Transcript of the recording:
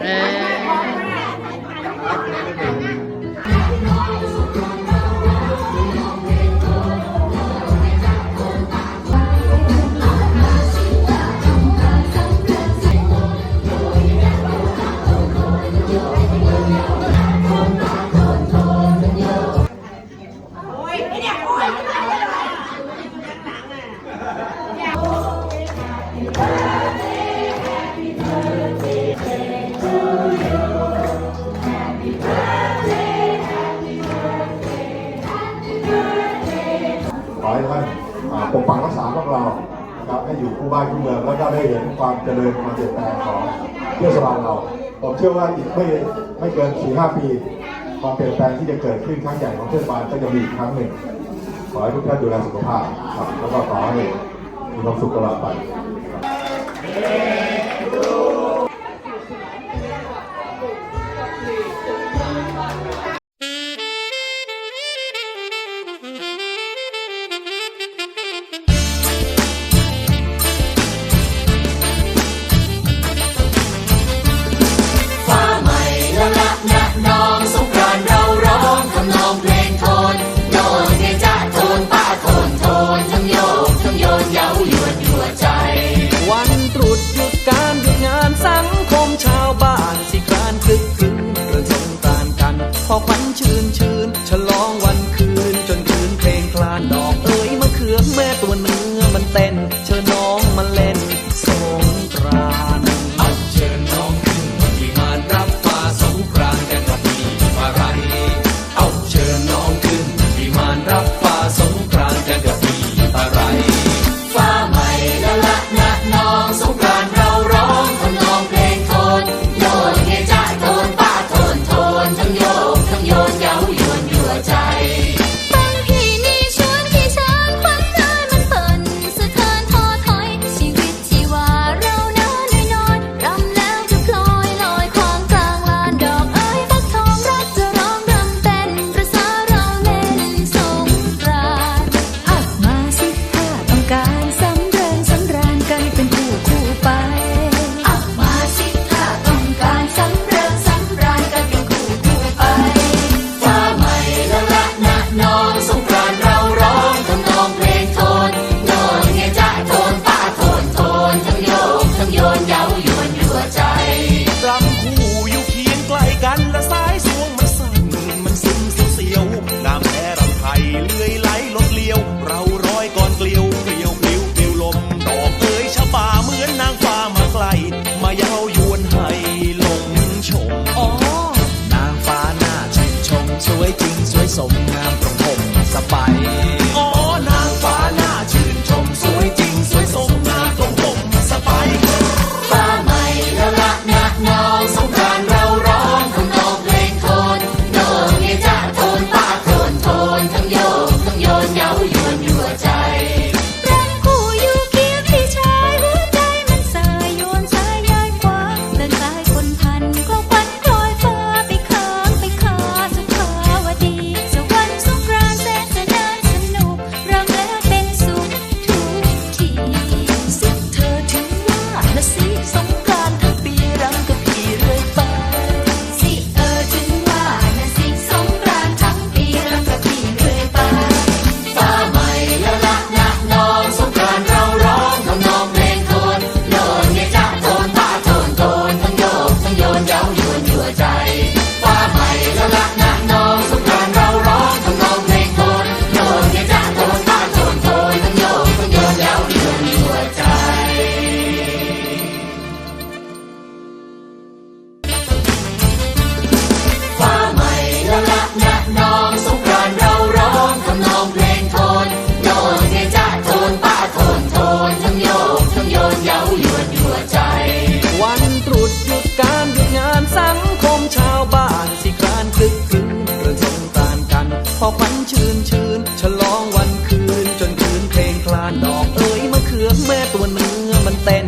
เออ อให้ท่านปกปักรักษาพวกเราครับให้อยู่คู่บ้านคู่เมืองแล้วก็ได้เห็นความเจริญความเปลี่ยนแปลงของเทศบาลเรา ผมเชื่อว่าอีกไม่ไม่เกินสี่ห้าปี ความเปลี่ยนแปลงที่จะเกิดขึ้นครั้งใหญ่ของเทศบาลก็จะมีอีกครั้งหนึ่ง ขอให้ทุกท่านดูแลสุขภาพครับแล้วก็ขอให้มีความสุขตลอดไป when you are tired. ละนะนองสงกรานเราร้องทำนองเพลงโทนโยนเทจ้โทนป้าโทนโทนทั้งโยกทั้งโยนเย้าหยวนหัวใจ วันตรุษหยุดการหยุดงานสังคมชาวบ้านสิกานคึกคืเรื่องงกรนกัน พอควันชื่นชื่นฉลองวันคืนจนคืนเพลงคลานดอกเอ๋ยมะเขือแม่ตัวเนื้อมันเต้น